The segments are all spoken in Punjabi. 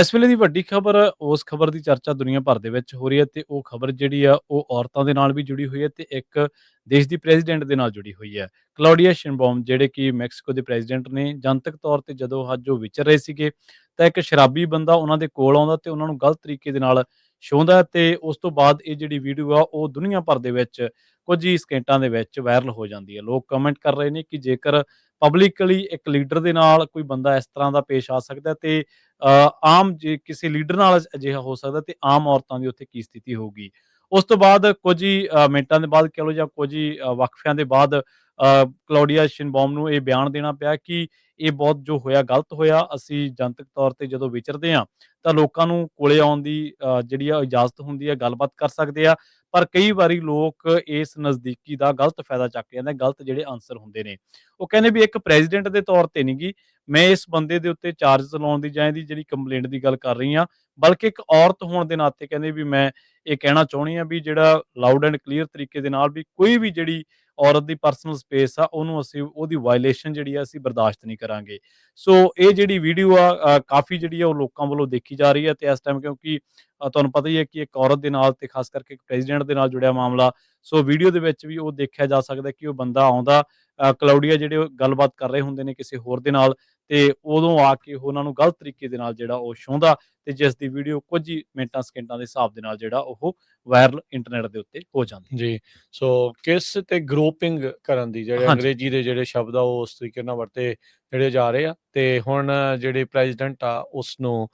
ਇਸ ਵੇਲੇ ਦੀ ਵੱਡੀ ਖਬਰ, ਉਸ ਖਬਰ ਦੀ ਚਰਚਾ ਦੁਨੀਆ ਭਰ ਦੇ ਵਿੱਚ ਹੋ ਰਹੀ ਹੈ ਤੇ ਉਹ ਖਬਰ ਜਿਹੜੀ ਆ, ਉਹ ਔਰਤਾਂ ਦੇ ਨਾਲ ਵੀ ਜੁੜੀ ਹੋਈ ਹੈ ਤੇ ਇੱਕ ਦੇਸ਼ ਦੀ ਪ੍ਰੈਜ਼ੀਡੈਂਟ ਦੇ ਨਾਲ ਜੁੜੀ ਹੋਈ ਹੈ। ਕਲੌਡੀਆ ਸ਼ਿਨਬੌਮ, ਜਿਹੜੇ ਕਿ ਮੈਕਸੀਕੋ ਦੇ ਪ੍ਰੈਜ਼ੀਡੈਂਟ ਨੇ, ਜਨਤਕ ਤੌਰ ਤੇ ਜਦੋਂ ਅੱਜ ਉਹ ਵਿਚਰ ਰਹੇ ਸੀਗੇ, ਤਾਂ ਇੱਕ ਸ਼ਰਾਬੀ ਬੰਦਾ ਉਹਨਾਂ ਦੇ ਕੋਲ ਆਉਂਦਾ ਤੇ ਉਹਨਾਂ ਨੂੰ ਗਲਤ ਤਰੀਕੇ ਦੇ ਨਾਲ ਛੋਂਦਾ ਤੇ ਉਸ ਤੋਂ ਬਾਅਦ ਇਹ ਜਿਹੜੀ ਵੀਡੀਓ ਆ, ਉਹ ਦੁਨੀਆ ਭਰ ਦੇ ਵਿੱਚ ਕੁਝ ਹੀ ਸਕਿੰਟਾਂ ਦੇ ਵਿੱਚ ਵਾਇਰਲ ਹੋ ਜਾਂਦੀ ਹੈ। ਲੋਕ ਕਮੈਂਟ ਕਰ ਰਹੇ ਨੇ ਕਿ ਜੇਕਰ ਪਬਲਿਕਲੀ ਇੱਕ ਲੀਡਰ ਦੇ ਨਾਲ ਕੋਈ ਬੰਦਾ ਇਸ ਤਰ੍ਹਾਂ ਦਾ ਪੇਸ਼ ਆ ਸਕਦਾ ਤੇ ਅ, ਆਮ ਜੇ ਕਿਸੇ ਲੀਡਰ ਨਾਲ ਅਜਿਹਾ ਹੋ ਸਕਦਾ ਤੇ ਆਮ ਔਰਤਾਂ ਦੀ ਉੱਥੇ ਕੀ ਸਥਿਤੀ ਹੋਊਗੀ। ਉਸ ਤੋਂ ਬਾਅਦ ਕੁਝ ਹੀ ਅ, ਮਿੰਟਾਂ ਦੇ ਬਾਅਦ ਕਹ ਲਓ ਜਾਂ ਕੁਝ ਹੀ ਅ, ਵਕਫਿਆਂ ਦੇ ਬਾਅਦ ਕਲੌਡੀਆ ਸ਼ਿਨਬੌਮ ਨੂੰ ਇਹ ਬਿਆਨ ਦੇਣਾ ਪਿਆ ਕਿ ਇਹ ਬਹੁਤ ਜੋ ਹੋਇਆ, ਗਲਤ ਹੋਇਆ, ਅਸੀਂ ਜਨਤਕ ਤੌਰ ਤੇ ਜਦੋਂ ਵਿਚਰਦੇ ਹਾਂ, ਤਾਂ ਲੋਕਾਂ ਨੂੰ ਕੋਲੇ ਆਉਣ ਦੀ ਜਿਹੜੀ ਆ ਇਜਾਜ਼ਤ ਹੁੰਦੀ ਹੈ ਗੱਲਬਾਤ ਕਰ ਸਕਦੇ ਆ। ਪਰ ਕਈ ਵਾਰੀ ਲੋਕ ਇਸ ਨਜ਼ਦੀਕੀ ਦਾ ਗਲਤ ਫਾਇਦਾ ਚੱਕ ਜਾਂਦੇ ਗਲਤ ਜਿਹੜੇ ਆਨਸਰ ਹੁੰਦੇ ਨੇ। ਉਹ ਕਹਿੰਦੇ ਵੀ ਇੱਕ ਪ੍ਰੈਜ਼ੀਡੈਂਟ ਦੇ ਤੌਰ ਤੇ ਨਹੀਂਗੀ ਮੈਂ ਇਸ ਬੰਦੇ ਦੇ ਉੱਤੇ ਚਾਰਜ ਲਾਉਣ ਦੀ ਜਾਂ ਇਹਦੀ ਜਿਹੜੀ ਕੰਪਲੇਂਟ ਦੀ ਗੱਲ ਕਰ ਰਹੀ ਹਾਂ, ਬਲਕਿ ਇੱਕ ਔਰਤ ਹੋਣ ਦੇ ਨਾਤੇ ਕਹਿੰਦੇ ਵੀ ਮੈਂ ਇਹ ਕਹਿਣਾ ਚਾਹੁੰਦੀ ਆ ਵੀ ਜਿਹੜਾ ਲਾਊਡ ਐਂਡ ਕਲੀਅਰ ਤਰੀਕੇ ਦੇ ਨਾਲ ਵੀ ਕੋਈ ਵੀ ਜਿਹੜੀ ਔਰਤ ਦੀ ਪਰਸਨਲ ਸਪੇਸ ਆ ਉਹਨੂੰ ਅਸੀਂ ਉਹਦੀ ਵਾਇਲੇਸ਼ਨ ਜਿਹੜੀ ਆ ਅਸੀਂ ਬਰਦਾਸ਼ਤ ਨਹੀਂ ਕਰਾਂਗੇ। ਸੋ ਇਹ ਜਿਹੜੀ ਵੀਡੀਓ ਆ ਕਾਫੀ ਜਿਹੜੀ ਆ ਉਹ ਲੋਕਾਂ ਵੱਲੋਂ ਦੇਖੀ ਜਾ ਰਹੀ ਹੈ ਤੇ ਇਸ ਟਾਈਮ ਕਿਉਂਕਿ ਤੁਹਾਨੂੰ ਪਤਾ ਹੀ ਹੈ ਕਿ ਇੱਕ ਔਰਤ ਦੇ ਨਾਲ ਤੇ ਖਾਸ ਕਰਕੇ ਇੱਕ ਪ੍ਰੈਜ਼ੀਡੈਂਟ ਦੇ ਨਾਲ ਜੁੜਿਆ ਮਾਮਲਾ ਸੋ ਵੀਡੀਓ ਦੇ ਵਿੱਚ ਵੀ ਉਹ ਦੇਖਿਆ ਜਾ ਸਕਦਾ ਕਿ ਉਹ ਬੰਦਾ ਆਉਂਦਾ ਅ, ਕਲੌਡੀਆ ਜਿਹੜੇ ਉਹ ਗੱਲਬਾਤ ਕਰ ਰਹੇ ਹੁੰਦੇ ਨੇ ਕਿਸੇ ਹੋਰ ਦੇ ਨਾਲ ਤੇ ਉਦੋਂ ਆ ਕੇ ਉਹਨਾਂ ਨੂੰ ਗਲਤ ਤਰੀਕੇ ਦੇ ਨਾਲ ਜਿਹੜਾ ਉਹ ਛੂੰਹਦਾ ਤੇ ਜਿਸ ਦੀ ਵੀਡੀਓ ਕੁਝ ਹੀ ਮਿੰਟਾਂ ਸਕਿੰਟਾਂ ਦੇ ਹਿਸਾਬ ਦੇ ਨਾਲ ਜਿਹੜਾ ਉਹ ਵਾਇਰਲ ਇੰਟਰਨੈਟ ਦੇ ਉੱਤੇ ਹੋ ਜਾਂਦੀ। ਜੀ ਸੋ ਕਿਸ ਤੇ ਗਰੂਪਿੰਗ ਕਰਨ ਦੀ ਜਿਹੜੇ। ਅੰਗਰੇਜ਼ੀ ਦੇ ਜਿਹੜੇ ਸ਼ਬਦ ਆ ਉਹ ਉਸ ਤਰੀਕੇ ਨਾਲ ਵਰਤੇ ਜਿਹੜੇ ਜਾ ਰਹੇ ਆ। ਤੇ ਹੁਣ ਜਿਹੜੇ ਪ੍ਰੈਜ਼ੀਡੈਂਟ ਆ ਉਸ ਨੂੰ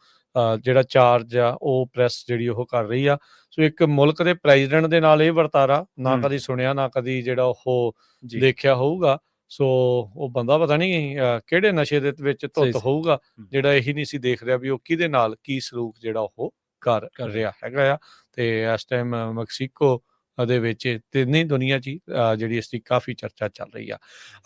ਜਿਹੜਾ ਚਾਰਜ ਆ ਉਹ ਪ੍ਰੈਸ ਜਿਹੜੀ ਉਹ ਕਰ ਰਹੀ ਆ। ਸੋ ਇੱਕ ਮੁਲਕ ਦੇ ਪ੍ਰੈਜ਼ੀਡੈਂਟ ਦੇ ਨਾਲ ਇਹ ਵਰਤਾਰਾ ਨਾ। ਕਦੀ ਸੁਣਿਆ ਨਾ ਕਦੀ ਜਿਹੜਾ ਉਹ ਦੇਖਿਆ ਹੋਊਗਾ। ਸੋ ਉਹ ਬੰਦਾ ਪਤਾ ਨਹੀਂ ਕਿਹੜੇ ਨਸ਼ੇ ਦੇ ਵਿੱਚ ਧੁੱਤ। ਹੋਊਗਾ। ਜਿਹੜਾ ਇਹੀ ਨਹੀਂ ਸੀ ਦੇਖ ਰਿਹਾ ਵੀ ਉਹ ਕਿਹਦੇ ਨਾਲ ਕੀ ਸਲੂਕ ਜਿਹੜਾ ਉਹ ਕਰ ਕਰ ਰਿਹਾ ਹੈਗਾ ਆ ਤੇ ਇਸ ਟਾਈਮ ਮੈਕਸੀਕੋ ਦੇ ਵਿੱਚ ਤੇ ਨਹੀਂ ਦੁਨੀਆ 'ਚ ਜਿਹੜੀ ਇਸ ਦੀ ਕਾਫੀ ਚਰਚਾ ਚੱਲ ਰਹੀ ਆ